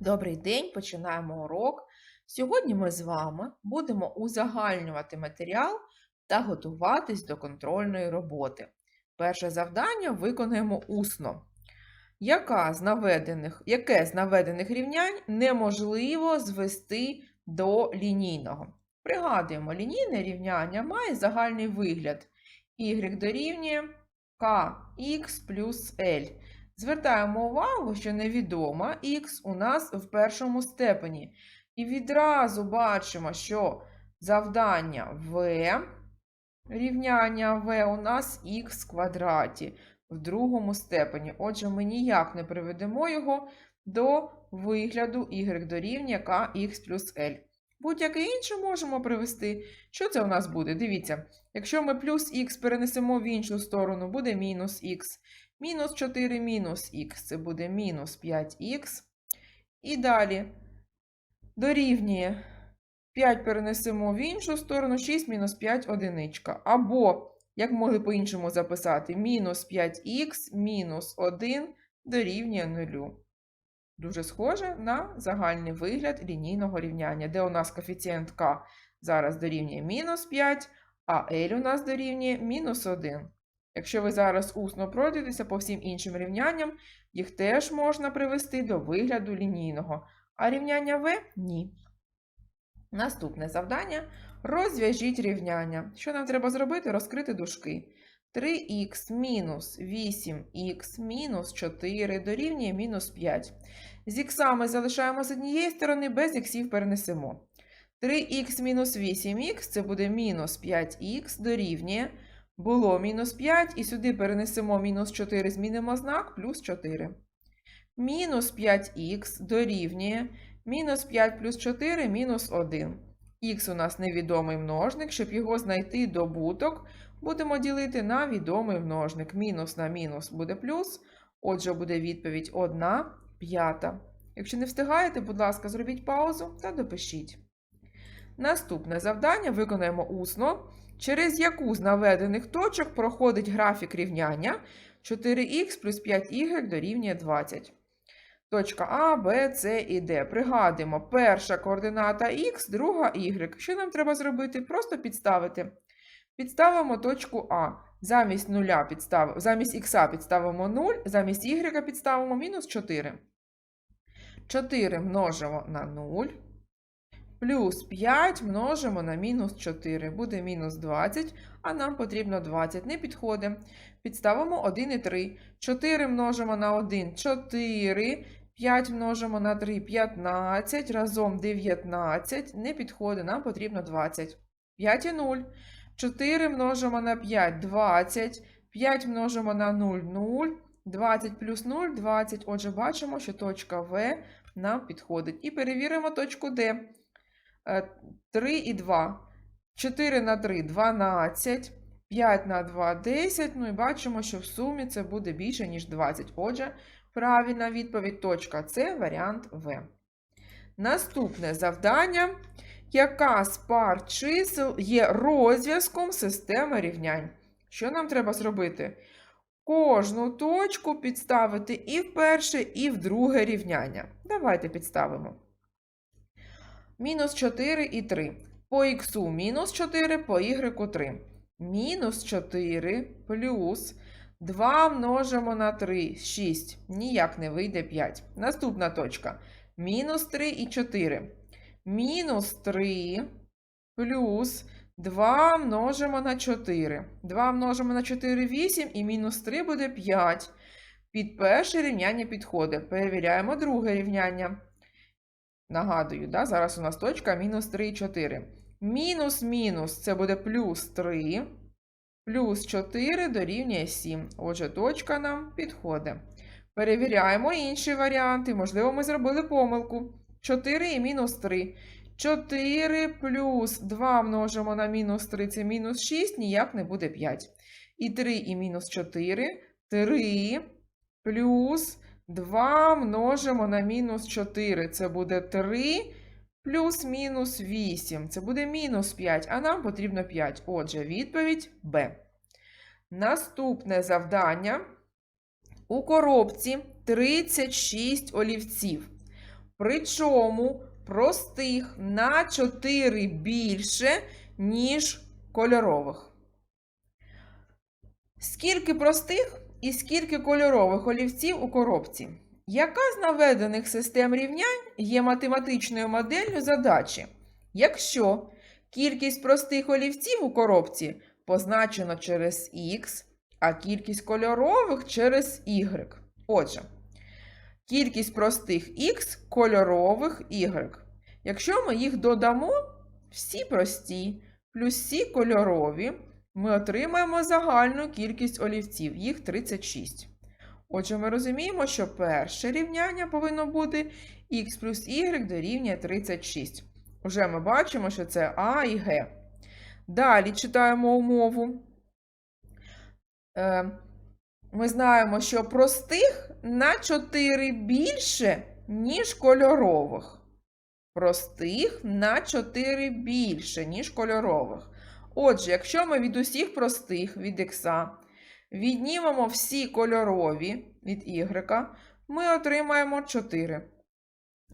Добрий день, починаємо урок. Сьогодні ми з вами будемо узагальнювати матеріал та готуватись до контрольної роботи. Перше завдання виконаємо усно. Яка з наведених, яке з наведених рівнянь неможливо звести до лінійного? Пригадуємо, лінійне рівняння має загальний вигляд y дорівнює kx плюс L. Звертаємо увагу, що невідома х у нас в першому степені. І відразу бачимо, що завдання v, рівняння v у нас х в квадраті в другому степені. Отже, ми ніяк не приведемо його до вигляду y дорівнює kx плюс L. Будь-яке інше можемо привести. Що це у нас буде? Дивіться, якщо ми плюс х перенесемо в іншу сторону, буде мінус х. Мінус 4 мінус х це буде мінус 5х. І далі дорівнює 5 перенесемо в іншу сторону, 6 мінус 5 одиничка. Або, як могли по-іншому записати, мінус 5х мінус 1 дорівнює 0. Дуже схоже на загальний вигляд лінійного рівняння, де у нас коефіцієнт k зараз дорівнює мінус 5, а L у нас дорівнює мінус 1. Якщо ви зараз усно пройдетеся по всім іншим рівнянням, їх теж можна привести до вигляду лінійного, а рівняння В ні. Наступне завдання розв'яжіть рівняння. Що нам треба зробити? Розкрити дужки. 3х мінус 8х мінус 4 дорівнює мінус 5. З іксами залишаємо з однієї сторони, без іксів перенесемо. 3х мінус 8х це буде мінус 5х дорівнює було мінус 5, і сюди перенесемо мінус 4, змінимо знак, плюс 4. Мінус 5х дорівнює мінус 5 плюс 4 мінус 1. Х у нас невідомий множник, щоб його знайти добуток, будемо ділити на відомий множник. Мінус на мінус буде плюс, отже, буде відповідь 1 п'ята. Якщо не встигаєте, будь ласка, зробіть паузу та допишіть. Наступне завдання виконаємо усно через яку з наведених точок проходить графік рівняння 4х плюс 5y дорівнює 20. Точка А, Б, С і Д. Пригадуємо, перша координата х, друга y. Що нам треба зробити? Просто підставити. Підставимо точку А. Замість нуля підстав... замість х підставимо 0, замість y підставимо мінус 4. 4 множимо на 0. Плюс 5 множимо на мінус 4. Буде мінус 20, а нам потрібно 20. Не підходить. Підставимо 1 і 3. 4 множимо на 1 4. 5 множимо на 3 15. Разом 19. Не підходить, нам потрібно 20. 5 і 0. 4 множимо на 5 20. 5 множимо на 0 0. 20 плюс 0 20. Отже, бачимо, що точка В нам підходить. І перевіримо точку Д. 3 і 2. 4 на 3 12. 5 на 2 10. Ну і бачимо, що в сумі це буде більше, ніж 20. Отже, правильна відповідь точка С, варіант В. Наступне завдання. Яка з пар чисел є розв'язком системи рівнянь? Що нам треба зробити? Кожну точку підставити і в перше, і в друге рівняння. Давайте підставимо мінус 4 і 3. По х мінус 4, по y 3. Мінус 4 плюс 2 множимо на 3, 6. Ніяк не вийде 5. Наступна точка. Мінус 3 і 4. Мінус 3 плюс 2 множимо на 4. 2 множимо на 4 8 і мінус 3 буде 5. Під перше рівняння підходить. Перевіряємо друге рівняння. Нагадую, да? зараз у нас точка мінус 3 4. Мінус мінус це буде плюс 3. Плюс 4 дорівнює 7. Отже, точка нам підходить. Перевіряємо інші варіанти. Можливо, ми зробили помилку. 4 і мінус 3. 4 плюс 2 множимо на мінус 3 це мінус 6, ніяк не буде 5. І 3 і мінус 4. 3 плюс 2 множимо на мінус 4. Це буде 3 плюс мінус 8. Це буде мінус 5, а нам потрібно 5. Отже, відповідь Б. Наступне завдання. У коробці 36 олівців. Причому простих на 4 більше, ніж кольорових. Скільки простих і скільки кольорових олівців у коробці? Яка з наведених систем рівнянь є математичною моделлю задачі? Якщо кількість простих олівців у коробці позначено через Х, а кількість кольорових через Y. Отже, кількість простих Х, кольорових Y. Якщо ми їх додамо, всі прості плюс всі кольорові, ми отримаємо загальну кількість олівців, їх 36. Отже, ми розуміємо, що перше рівняння повинно бути х плюс y дорівнює 36. Уже ми бачимо, що це А і Г. Далі читаємо умову. Е, Ми знаємо, що простих на 4 більше, ніж кольорових. Простих на 4 більше, ніж кольорових. Отже, якщо ми від усіх простих від х віднімемо всі кольорові від y, ми отримаємо 4.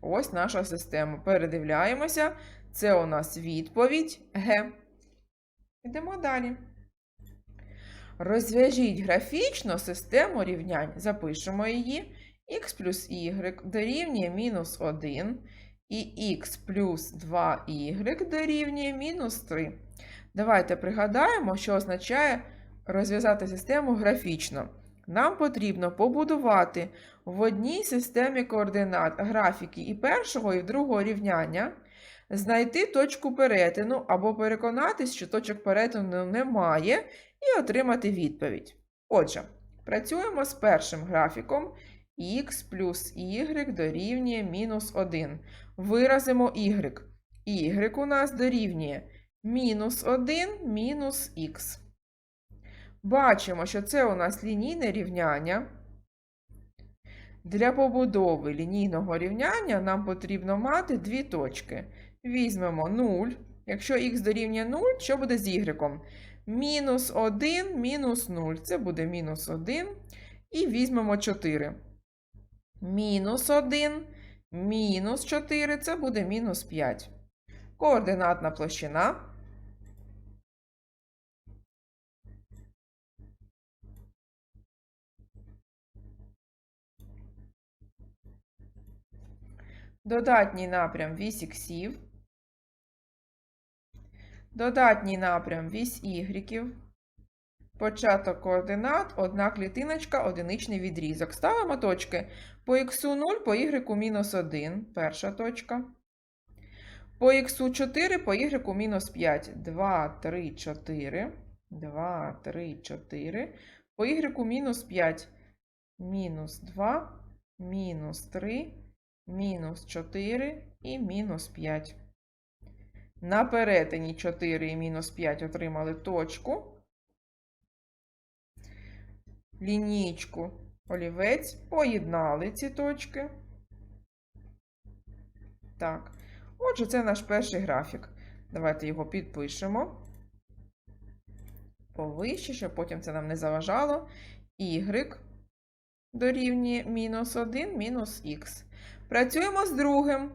Ось наша система. Передивляємося. Це у нас відповідь Г. Йдемо далі. Розв'яжіть графічно систему рівнянь. Запишемо її. х плюс y дорівнює мінус 1 і х плюс 2y дорівнює мінус 3. Давайте пригадаємо, що означає розв'язати систему графічно. Нам потрібно побудувати в одній системі координат графіки і першого, і другого рівняння, знайти точку перетину або переконатись, що точок перетину немає, і отримати відповідь. Отже, працюємо з першим графіком х плюс y дорівнює мінус 1. Виразимо y. y у нас дорівнює мінус 1 мінус х. Бачимо, що це у нас лінійне рівняння. Для побудови лінійного рівняння нам потрібно мати дві точки. Візьмемо 0. Якщо х дорівнює 0, що буде з y? Мінус 1, мінус 0. Це буде мінус 1. І візьмемо 4. Мінус 1, мінус 4 це буде мінус 5. Координатна площина. Додатній напрям вісь іксів. Додатній напрям вісь ігріків. Початок координат, одна клітиночка, одиничний відрізок. Ставимо точки по х 0, по y мінус 1. Перша точка. По х 4, по y мінус 5. 2, 3, 4. 2, 3, 4. По y мінус 5. Мінус 2, мінус 3, мінус 4 і мінус 5. На перетині 4 і мінус 5 отримали точку. Лінійку олівець поєднали ці точки. Так. Отже, це наш перший графік. Давайте його підпишемо. Повище, щоб потім це нам не заважало. Y дорівнює мінус 1 мінус х. Працюємо з другим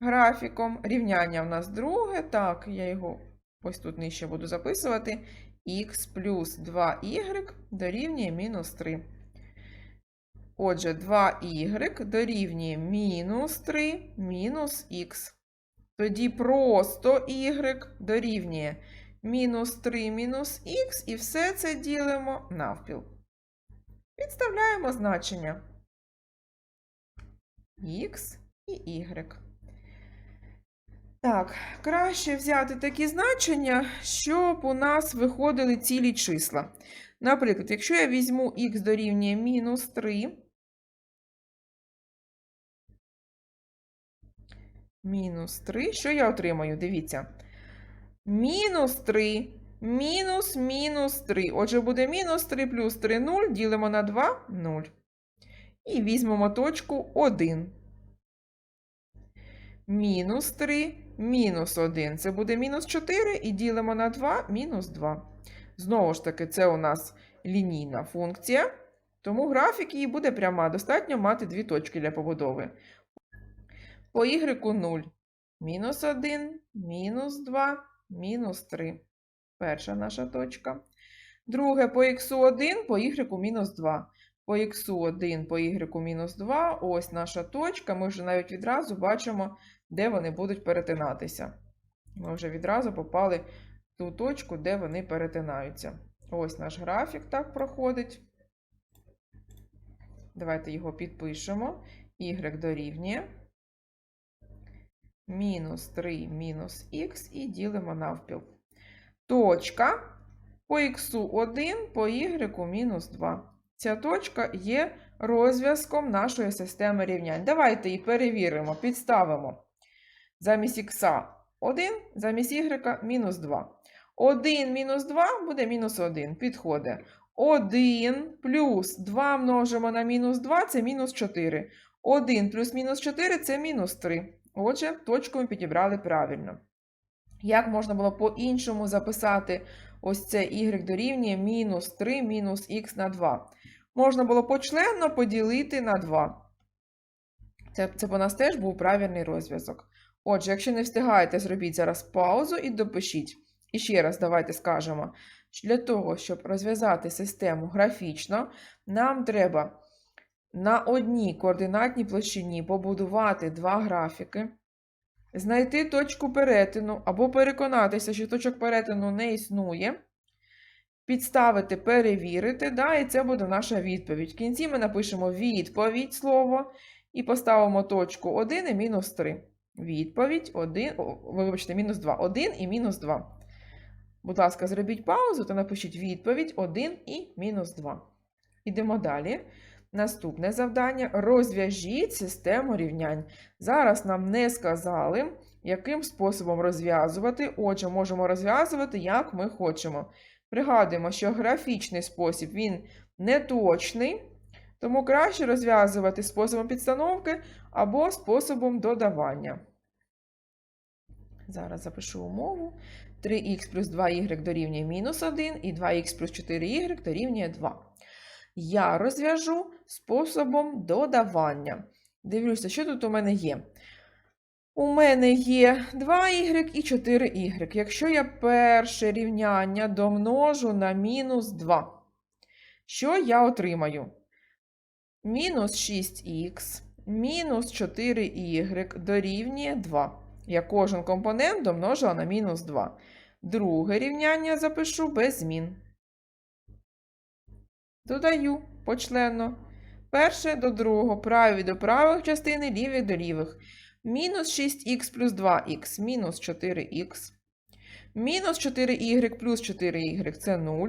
графіком. Рівняння в нас друге. Так, я його ось тут нижче буду записувати. х плюс 2y дорівнює мінус 3. Отже, 2y дорівнює мінус 3 мінус х. Тоді просто y дорівнює мінус 3 мінус х, і все це ділимо навпіл. Підставляємо значення х і y. Так, краще взяти такі значення, щоб у нас виходили цілі числа. Наприклад, якщо я візьму х дорівнює мінус 3, мінус 3, що я отримаю? Дивіться. Мінус 3, мінус мінус 3. Отже, буде мінус 3 плюс 3 0, ділимо на 2 0. І візьмемо точку 1. Мінус 3, мінус 1. Це буде мінус 4 і ділимо на 2, мінус 2. Знову ж таки, це у нас лінійна функція, тому графік її буде пряма. Достатньо мати дві точки для побудови. по y 0. Мінус 1, мінус 2, мінус 3. Перша наша точка. Друге по х1 по y мінус 2. По х1 по y мінус 2. Ось наша точка. Ми вже навіть відразу бачимо, де вони будуть перетинатися. Ми вже відразу попали в ту точку, де вони перетинаються. Ось наш графік так проходить. Давайте його підпишемо. Y дорівнює мінус 3 мінус х і ділимо навпіл. Точка по х1 по y мінус 2. Ця точка є розв'язком нашої системи рівнянь. Давайте її перевіримо, підставимо. Замість х 1, замість y мінус 2. 1 мінус 2 буде мінус 1. Підходить. 1 плюс 2 множимо на мінус 2 це мінус 4. 1 плюс мінус 4 це мінус 3. Отже, точку ми підібрали правильно. Як можна було по-іншому записати ось це y дорівнює мінус 3 мінус х на 2? Можна було почленно поділити на 2. Це, це по нас теж був правильний розв'язок. Отже, якщо не встигаєте, зробіть зараз паузу і допишіть. І ще раз давайте скажемо, що для того, щоб розв'язати систему графічно, нам треба на одній координатній площині побудувати два графіки, знайти точку перетину або переконатися, що точок перетину не існує, підставити, перевірити, да, і це буде наша відповідь. В кінці ми напишемо відповідь слово і поставимо точку 1 і мінус 3. Відповідь 1, вибачте, мінус 2. 1 і мінус 2. Будь ласка, зробіть паузу та напишіть відповідь 1 і мінус 2. Ідемо далі. Наступне завдання розв'яжіть систему рівнянь. Зараз нам не сказали, яким способом розв'язувати. Отже, можемо розв'язувати, як ми хочемо. Пригадуємо, що графічний спосіб він неточний, тому краще розв'язувати способом підстановки або способом додавання. Зараз запишу умову. 3х плюс 2y дорівнює мінус 1 і 2х плюс 4y дорівнює 2. Я розв'яжу способом додавання. Дивлюся, що тут у мене є. У мене є 2y і 4y. Якщо я перше рівняння домножу на мінус 2, що я отримаю? Мінус 6х мінус 4y дорівнює 2. Я кожен компонент домножила на мінус 2. Друге рівняння запишу без змін. Додаю почленно. Перше до другого, праві до правих частини, ліві до лівих. Мінус 6х плюс 2х, мінус 4х. Мінус 4y плюс 4y це 0.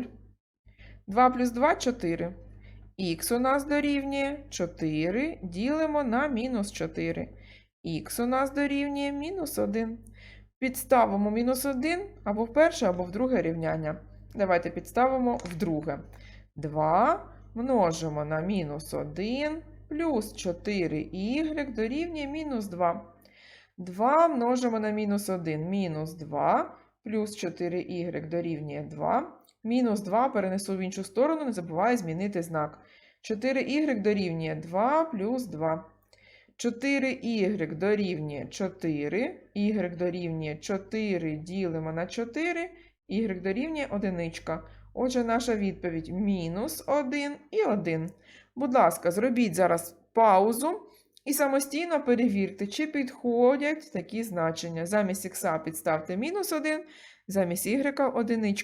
2 плюс 2 4. Х у нас дорівнює 4. Ділимо на мінус 4. Х у нас дорівнює мінус 1. Підставимо мінус 1 або в перше, або в друге рівняння. Давайте підставимо в друге. 2 множимо на мінус 1 плюс 4y дорівнює мінус 2. 2 множимо на мінус 1 мінус 2 плюс 4y дорівнює 2. Мінус 2 перенесу в іншу сторону, не забуваю змінити знак. 4y дорівнює 2 плюс 2. 4y дорівнює 4, y дорівнює 4 ділимо на 4, y дорівнює 1. Отже, наша відповідь мінус 1 і 1. Будь ласка, зробіть зараз паузу і самостійно перевірте, чи підходять такі значення. Замість х підставте мінус 1, замість y 1.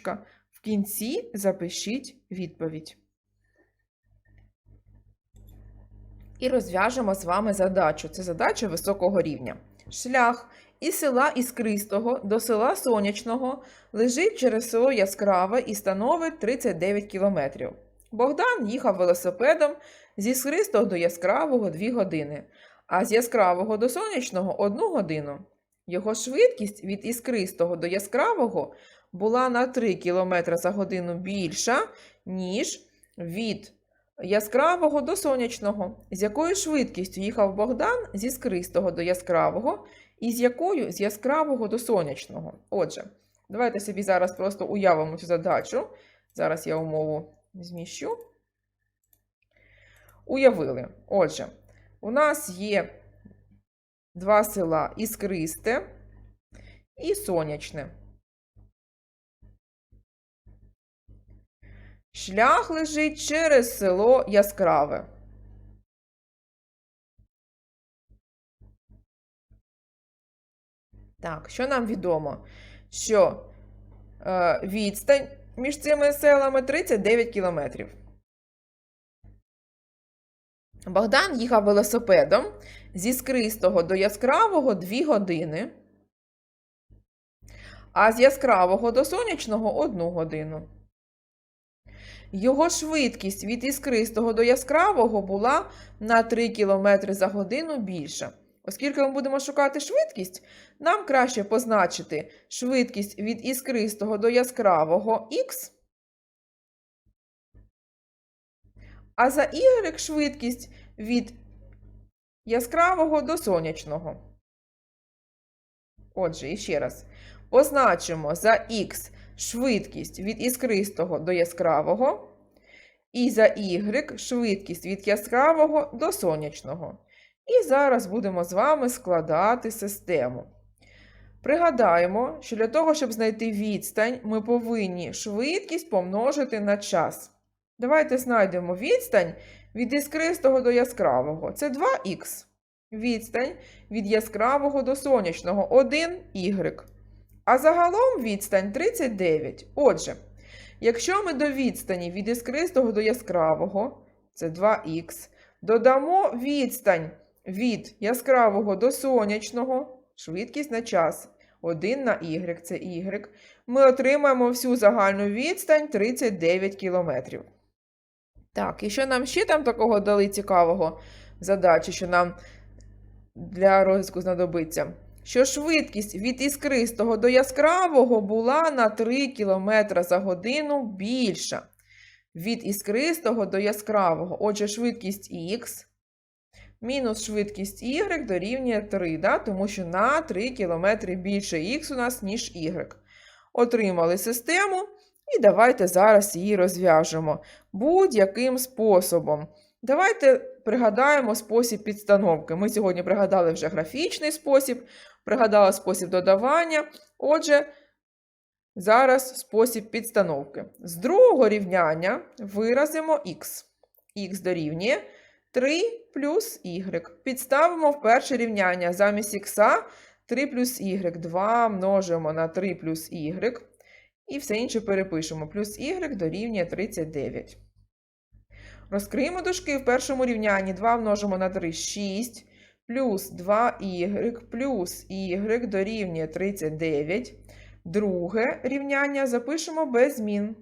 В кінці запишіть відповідь. І розв'яжемо з вами задачу. Це задача високого рівня. Шлях із села Іскристого до села Сонячного лежить через село Яскраве і становить 39 кілометрів. Богдан їхав велосипедом з Іскристого до Яскравого 2 години, а з Яскравого до Сонячного 1 годину. Його швидкість від Іскристого до Яскравого була на 3 км за годину більша, ніж від яскравого до сонячного. З якою швидкістю їхав Богдан з іскристого до яскравого, і з якою з яскравого до сонячного. Отже, давайте собі зараз просто уявимо цю задачу. Зараз я умову зміщу. Уявили. Отже, у нас є Два села Іскристе і Сонячне. Шлях лежить через село Яскраве. Так, що нам відомо? Що е, відстань між цими селами 39 кілометрів. Богдан їхав велосипедом зі Скристого до Яскравого 2 години, а з Яскравого до Сонячного 1 годину. Його швидкість від Іскристого до Яскравого була на 3 км за годину більша. Оскільки ми будемо шукати швидкість, нам краще позначити швидкість від іскристого до яскравого х, а за y швидкість від яскравого до сонячного. Отже, іще раз, позначимо за х швидкість від іскристого до яскравого, і за y швидкість від яскравого до сонячного. І зараз будемо з вами складати систему. Пригадаємо, що для того, щоб знайти відстань, ми повинні швидкість помножити на час. Давайте знайдемо відстань від іскристого до яскравого. Це 2х. Відстань від яскравого до сонячного 1y. А загалом відстань 39. Отже, якщо ми до відстані від іскристого до яскравого, це 2х, додамо відстань від яскравого до сонячного, швидкість на час 1 на y, це y, ми отримаємо всю загальну відстань 39 км. Так, і що нам ще там такого дали цікавого задачі, що нам для розвитку знадобиться? Що швидкість від іскристого до яскравого була на 3 км за годину більша. Від іскристого до яскравого. Отже, швидкість х мінус швидкість y дорівнює 3, да? тому що на 3 км більше х у нас, ніж y. Отримали систему, і давайте зараз її розв'яжемо будь-яким способом. Давайте пригадаємо спосіб підстановки. Ми сьогодні пригадали вже графічний спосіб, пригадали спосіб додавання. Отже, зараз спосіб підстановки. З другого рівняння виразимо х. х дорівнює 3 плюс y. Підставимо в перше рівняння замість х 3 плюс y. 2 множимо на 3 плюс y. І все інше перепишемо. Плюс y дорівнює 39. Розкриємо дужки в першому рівнянні 2 множимо на 3 6. Плюс 2y плюс y дорівнює 39. Друге рівняння запишемо без змін.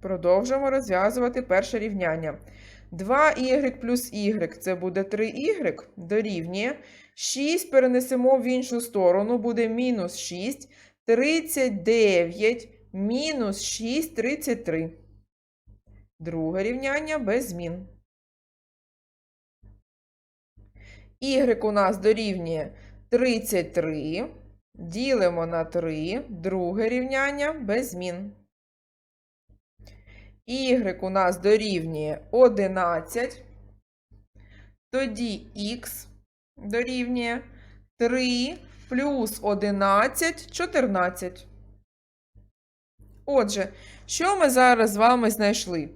Продовжуємо розв'язувати перше рівняння. 2y плюс y це буде 3y дорівнює. 6 перенесемо в іншу сторону, буде мінус 6. 39 мінус 6 33. Друге рівняння без змін. Y у нас дорівнює 33. Ділимо на 3. Друге рівняння без змін. Y у нас дорівнює 11. Тоді Х дорівнює 3 плюс 11 14. Отже, що ми зараз з вами знайшли?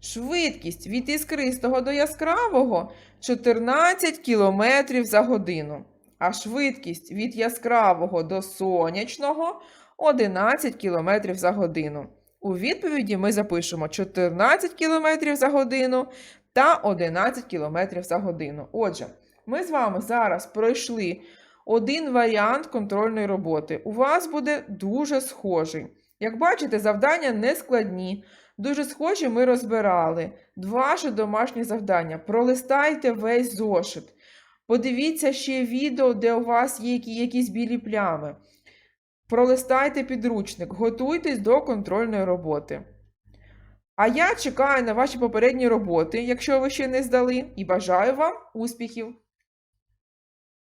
Швидкість від іскристого до яскравого 14 км за годину. А швидкість від яскравого до сонячного 11 км за годину. У відповіді ми запишемо 14 км за годину та 11 км за годину. Отже, ми з вами зараз пройшли один варіант контрольної роботи. У вас буде дуже схожий. Як бачите, завдання не складні. Дуже схожі ми розбирали. Ваше домашнє завдання. Пролистайте весь зошит. Подивіться ще відео, де у вас є якісь білі плями. Пролистайте підручник, готуйтесь до контрольної роботи. А я чекаю на ваші попередні роботи, якщо ви ще не здали, і бажаю вам успіхів!